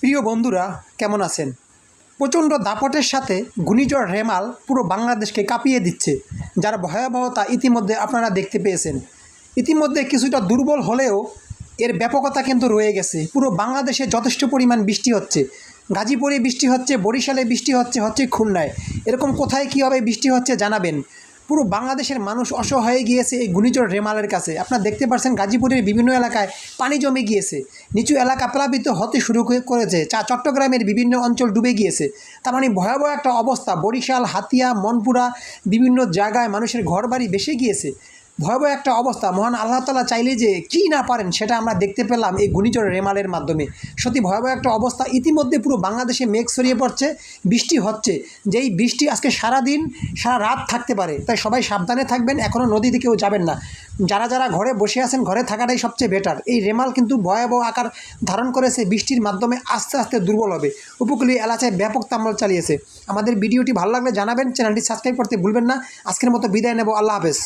প্রিয় বন্ধুরা, কেমন আছেন? প্রচণ্ড দাপটের সাথে ঘূর্ণিঝড় রেমাল পুরো বাংলাদেশকে কাঁপিয়ে দিচ্ছে, যার ভয়াবহতা ইতিমধ্যে আপনারা দেখতে পেয়েছেন। ইতিমধ্যে কিছুটা দুর্বল হলেও এর ব্যাপকতা কিন্তু রয়ে গেছে। পুরো বাংলাদেশে যথেষ্ট পরিমাণ বৃষ্টি হচ্ছে। গাজীপুরে বৃষ্টি হচ্ছে, বরিশালে বৃষ্টি হচ্ছে হচ্ছে খুলনায়। এরকম কোথায় কীভাবে বৃষ্টি হচ্ছে জানাবেন। পুরো বাংলাদেশের মানুষ অসহায় গিয়েছে এই ঘূর্ণিঝড় রেমালের কাছে। আপনারা দেখতে পাচ্ছেন গাজীপুরের বিভিন্ন এলাকায় পানি জমে গিয়েছে। নিচু এলাকা প্লাবিত হতে শুরু করে- করেছে চা চট্টগ্রামের বিভিন্ন অঞ্চল ডুবে গিয়েছে। তার মানে ভয়াবহ একটা অবস্থা। বরিশাল, হাতিয়া, মনপুরা বিভিন্ন জায়গায় মানুষের ঘরবাড়ি বেসে গিয়েছে। ভয়াবহ একটা অবস্থা। মহান আল্লাহ তালা চাইলে যে কী না পারেন, সেটা আমরা দেখতে পেলাম এই ঘূর্ণিঝড় রেমালের মাধ্যমে। সত্যি ভয়াবহ একটা অবস্থা। ইতিমধ্যে পুরো বাংলাদেশে মেঘ ছড়িয়ে পড়ছে, বৃষ্টি হচ্ছে। যেই বৃষ্টি আজকে সারা দিন সারা রাত থাকতে পারে, তাই সবাই সাবধানে থাকবেন এখনও নদীতে কেউ যাবেন না। যারা যারা ঘরে বসে আছেন, ঘরে থাকাটাই সবচেয়ে বেটার এই রেমাল কিন্তু ভয়াবহ আকার ধারণ করেছে, বৃষ্টির মাধ্যমে আস্তে আস্তে দুর্বল হবে। উপকূলীয় এলাকায় ব্যাপক তামল চালিয়েছে। আমাদের ভিডিওটি ভালো লাগলে জানাবেন, চ্যানেলটি সাবস্ক্রাইব করতে ভুলবেন না। আজকের মতো বিদায় নেব, আল্লাহ হাফেজ।